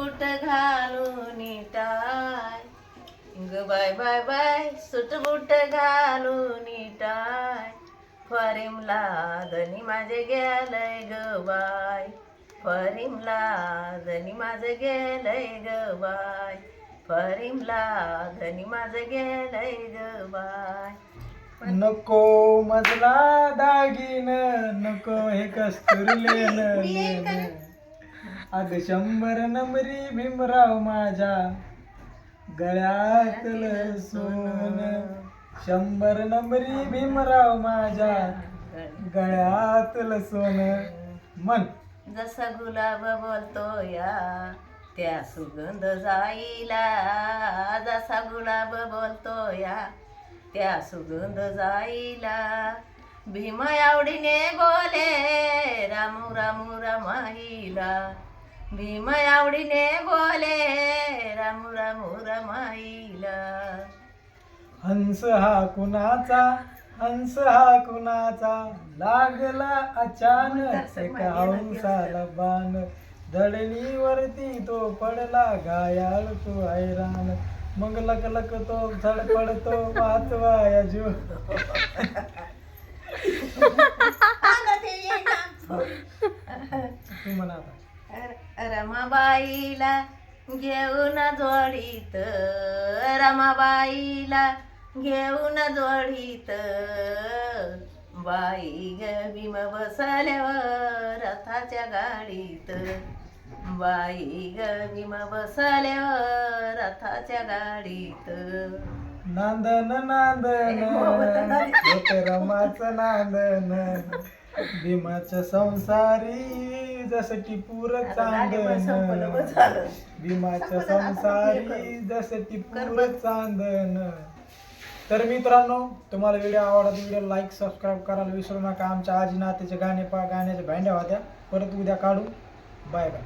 सुटबुट घालून टाय ग bye bye bye सुटबुट घालून टाय फरीमला धनी माझे गेलय ग बाय. फरीमला धनी माझं गेलय ग बाय. फरीमला धनी माझं गेलय ग बाय. नको मजला दागिन नको हे कस्तुरलेन लेन अग शंभर नंबरी भीमराव माझ्या. गळ्यातलं सोन. शंभर नंबरी भीमराव माझ्या. गळ्यातलं सोन. मन. जसा गुलाब बोलतो या त्या सुगंध जाईला. जसा गुलाब बोलतो या त्या सुगंध जाईला. भीम आवडीने बोले रामू रामू रमाईला. भीम आवडीने बोले रामू रामू रमाईला. हंस हा कुणाचा? हंस हा कुणाचा? लागला अचानक एका हंसाला बाण. तो पडला घायाळ तो हैराण. मग लक लक तो धडपडतो वाचवाया जीव. तू म्हणा आता. रमाबाईला घेऊन जोडीत. रमाबाईला घेऊन जोडीत. बाई ग भीम बसल्यावर रथाच्या गाडीत. बाई ग भीम बसल्यावर रथाच्या गाडीत. नांदन नांदन. होते रमाचं नांदन. भीमाच्या संसारी जसं टिपूर चांदन. भीमाच्या संसारी जसं टिपूर चांदन. तर मित्रांनो तुम्हाला व्हिडिओ आवडला तर व्हिडिओ लाईक सबस्क्राईब करायला विसरू नका. आमच्या आजी नात्याचे गाणे पा गाण्याच्या भांड्या होत्या परत उद्या काढू. Bye bye